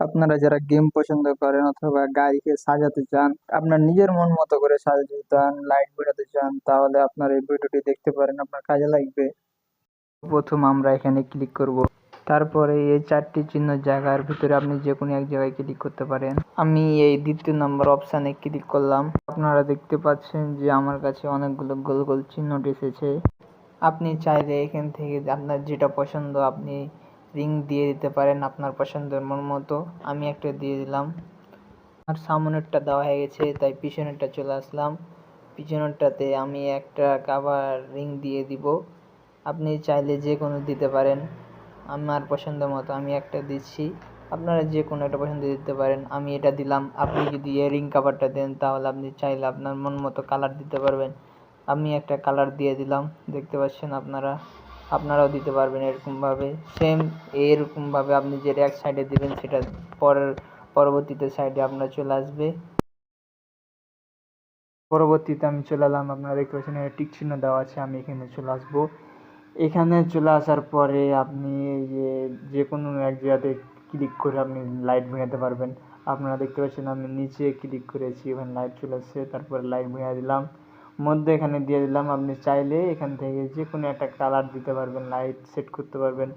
আপনারা যারা গেম পছন্দ করেন অথবা গাড়িকে সাজাতে চান, আপনার নিজের মন মতো করে সাজাতে চান লাইট বোঝাতে চান, তাহলে আপনার এই ভিডিওটি দেখতে পারেন, আপনার কাজে লাগবে। প্রথম আমরা এখানে ক্লিক করব। তারপরে এই চারটি চিহ্ন জায়গার ভিতরে আপনি যে কোনো এক জায়গায় ক্লিক করতে পারেন। আমি এই দ্বিতীয় নম্বর অপশানে ক্লিক করলাম। আপনারা দেখতে পাচ্ছেন যে আমার কাছে অনেকগুলো গোল গোল চিহ্ন এসেছে। আপনি চাইলে এখান থেকে আপনার যেটা পছন্দ আপনি রিং দিয়ে দিতে পারেন আপনার পছন্দের মন মতো। আমি একটা দিয়ে দিলাম। আর সামনেরটা দেওয়া হয়ে গেছে, তাই পিছনেরটা চলে আসলাম। পিছনেরটাতে আমি একটা কাভার রিং দিয়ে দিব। আপনি চাইলে যে কোনো দিতে পারেন। আমার পছন্দ মতো আমি একটা দিচ্ছি। আপনারা যে কোনো একটা পছন্দ দিতে পারেন। আমি এটা দিলাম। আপনি যদি এই রিং কাভারটা দেন, তাহলে আপনি চাইলে আপনার মন মতো কালার দিতে পারবেন। আমি একটা কালার দিয়ে দিলাম। দেখতে পাচ্ছেন আপনারা? আপনারাও দিতে পারবেন এরকমভাবে। সেম এরকমভাবে আপনি যেটা এক সাইডে দিবেন, সেটা পরের, পরবর্তীতে সাইডে আপনার চলে আসবে। পরবর্তীতে আমি চলে এলাম, আপনারা দেখতে পাচ্ছেন এখানে টিক চিহ্ন দেওয়া আছে, আমি এখানে চলে আসব। এখানে চলে আসার পরে আপনি যে যে কোনো এক জায়গাতে ক্লিক করে আপনি লাইট ভেঙাতে পারবেন। আপনারা দেখতে পাচ্ছেন আমি নিচে ক্লিক করেছি ওখানে লাইট চলে আসছে, তারপরে লাইট ভেঙে দিলাম। মধ্যে এখানে দিয়ে দিলাম। আপনি চাইলে এখান থেকে যে কোনো একটা কালার দিতে পারবেন লাইট সেট করতে পারবেন।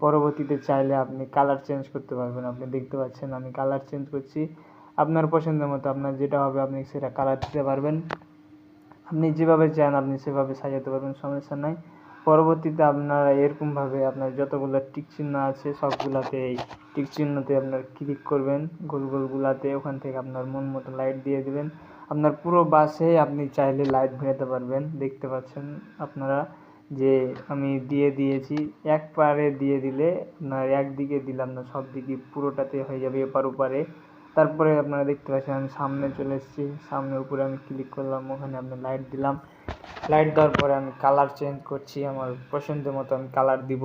পরবর্তীতে চাইলে আপনি কালার চেঞ্জ করতে পারবেন। আপনি দেখতে পাচ্ছেন আমি কালার চেঞ্জ করছি। আপনার পছন্দের মতো আপনার যেটা হবে আপনি সেটা কালার দিতে পারবেন। আপনি যেভাবে চান আপনি সেভাবে সাজাতে পারবেন, সমস্যা নাই। পরবর্তীতে আপনারা এরকমভাবে আপনার যতগুলো টিক চিহ্ন আছে, সবগুলাতে এই টিক চিহ্নতে আপনার ক্লিক করবেন। গোল গোলগুলাতে ওখান থেকে আপনার মন মতো লাইট দিয়ে দিবেন। আপনার পুরো বাসে আপনি চাইলে লাইট ভেজাতে পারবেন। দেখতে পাচ্ছেন আপনারা যে আমি দিয়ে দিয়েছি। এক পারে দিয়ে দিলে আপনার একদিকে দিলাম না সব দিকে পুরোটাতে হয়ে যাবে এপার ওপারে। তারপরে আপনারা দেখতে পাচ্ছেন আমি সামনে চলে এসেছি। সামনে উপরে আমি ক্লিক করলাম, ওখানে আমি লাইট দিলাম। লাইট দেওয়ার পরে আমি কালার চেঞ্জ করছি, আমার পছন্দ মতো আমি কালার দিব।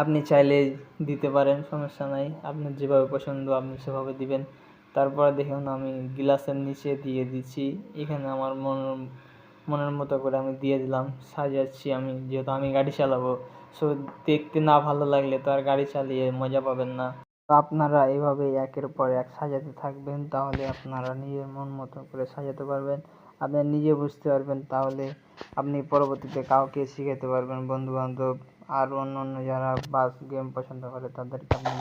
আপনি চাইলে দিতে পারেন, সমস্যা নাই। আপনার যেভাবে পছন্দ, আপনি সেভাবে দিবেন। তারপরে দেখুন, আমি গ্লাসের নিচে দিয়ে দিচ্ছি। এখানে আমার মন, মনের মতো করে আমি দিয়ে দিলাম, সাজাচ্ছি আমি। যেহেতু আমি গাড়ি চালাবো সো দেখতে না ভালো লাগলে তো আর গাড়ি চালিয়ে মজা পাবেন না। আপনারা এভাবে একের পর এক সাজাতে থাকবেন, তাহলে আপনারা নিজের মন মতো করে সাজাতে পারবেন। আপনি নিজে বুঝতে পারবেন, তাহলে আপনি পরবর্তীতে কাউকে শিখাতে পারবেন। বন্ধু বান্ধব আর অন্য অন্য যারা বাস গেম পছন্দ করে, তাদেরকে আপনি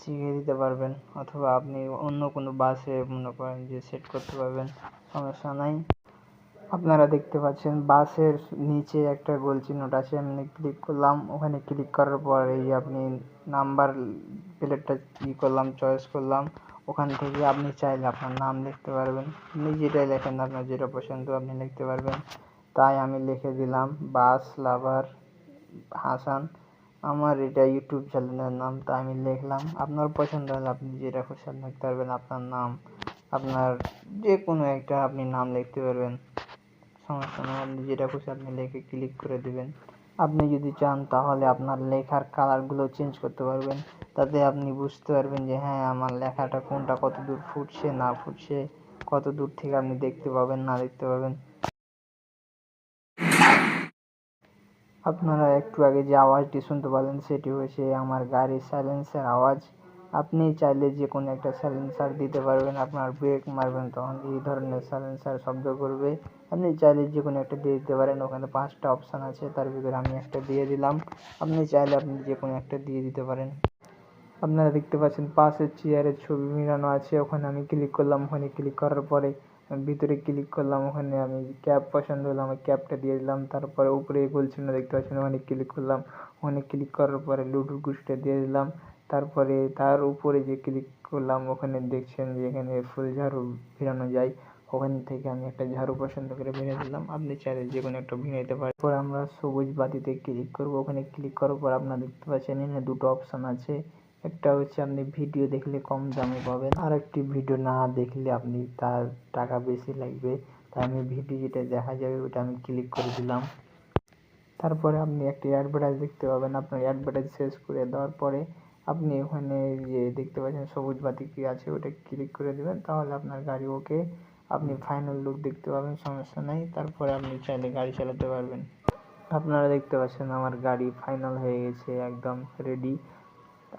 শিখিয়ে দিতে পারবেন। অথবা আপনি অন্য কোনো বাসে মনে করেন যে সেট করতে পারবেন, সমস্যা নাই। আপনারা দেখতে পাচ্ছেন, বাসের নিচে একটা গোল চিহ্নটা আছে, আমি ক্লিক করলাম, ওখানে ক্লিক করার পর এই আপনি নাম্বার প্লেটটা ই করলাম চয়েস করলাম, ওখান থেকে আপনি চাইলে আপনার নাম লিখতে পারবেন আপনি যেটাই লেখেন আপনার যেটা পছন্দ আপনি লিখতে পারবেন, তাই আমি লিখে দিলাম, বাস লাভার হাসান, আমার এটা ইউটিউব চ্যানেলের নাম, তাই আমি লিখলাম, আপনার পছন্দ হলে আপনি যেটা খুশি লিখতে পারবেন, আপনার নাম, আপনার যে কোনো একটা আপনি নাম লিখতে পারবেন। সমস্যা নেই আপনি যেটা খুশি আপনি লিখে ক্লিক করে দিবেন। আপনি যদি চান তাহলে আপনার লেখার কালারগুলো চেঞ্জ করতে পারবেন। তাতে আপনি বুঝতে পারবেন যে হ্যাঁ আমার লেখাটা কোনটা কত দূর ফুটছে, না ফুটছে কত দূর থেকে আপনি দেখতে পাবেন, না দেখতে পাবেন। আপনারা একটু আগে যে আওয়াজটি শুনতে পেলেন সেটি হয়েছে আমার গাড়ির সাইলেন্সের আওয়াজ। আপনি চাইলে যে কোনো একটা সাইলেন্সার দিতে পারবেন, আপনার ব্রেক মারবেন, তখন এই ধরনের সাইলেন্সার শব্দ করবে। আপনি চাইলে যে কোনো একটা দিয়ে দিতে পারেন, ওখানে পাঁচটা অপশান আছে, তার ভিতরে আমি একটা দিয়ে দিলাম। আপনি চাইলে আপনি যে কোনো একটা দিয়ে দিতে পারেন। আপনারা দেখতে পাচ্ছেন পাশের চেয়ারের ছবি মিলানো আছে, ওখানে আমি ক্লিক করলাম, ওখানে ক্লিক করার পরে ভিতরে ক্লিক করলাম, ওখানে আমি ক্যাব পছন্দ হলো আমার ক্যাবটা দিয়ে দিলাম, তারপরে উপরে গোল চিহ্ন দেখতে পাচ্ছেন, ওখানে ক্লিক করলাম। ওখানে ক্লিক করার পরে লুডুর গুছটা দিয়ে দিলাম। তারপরে তার উপরে যে ক্লিক করলাম, ওখানে দেখছেন যে এখানে ফুল ঝাড়ু ফেরানো যায়। ওখান থেকে আমি একটা ঝাড়ু পছন্দ করে ভেঙে দিলাম আপনি চাইলে যে কোনো একটা ভেঙে দিতে পারেন। পর আমরা সবুজ বাতিতে ক্লিক করব। ওখানে ক্লিক করার পর আপনারা দেখতে পাচ্ছেন, এখানে দুটো অপশান আছে। একটা হচ্ছে আপনি ভিডিও দেখলে কম দামে পাবেন। আর একটি ভিডিও না দেখলে আপনি তার টাকা বেশি লাগবে। তাই আমি ভিডিও যেটা দেখা যাবে, ওটা আমি ক্লিক করে দিলাম। তারপরে আপনি একটি অ্যাডভার্টাইজ দেখতে পাবেন। আপনার অ্যাডভার্টাইজ শেষ করে দেওয়ার পরে আপনি ওখানে যে দেখতে পাচ্ছেন সবুজ বাতি কি আছে, ওটা ক্লিক করে দেবেন, তাহলে আপনার গাড়ি ওকে আপনি ফাইনাল লুক দেখতে পাবেন, সমস্যা নাই। তারপরে আপনি চাইলে গাড়ি চালাতে পারবেন। আপনারা দেখতে পাচ্ছেন আমার গাড়ি ফাইনাল হয়ে গেছে, একদম রেডি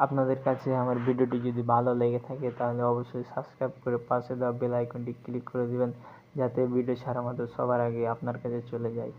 আপনাদের কাছে আমার ভিডিওটি যদি ভালো লেগে থাকে, তাহলে অবশ্যই সাবস্ক্রাইব করে পাশে দেওয়া বেল আইকনটি ক্লিক করে দিবেন, যাতে ভিডিও ছাড়া মাত্র সবার আগে আপনার কাছে চলে যায়।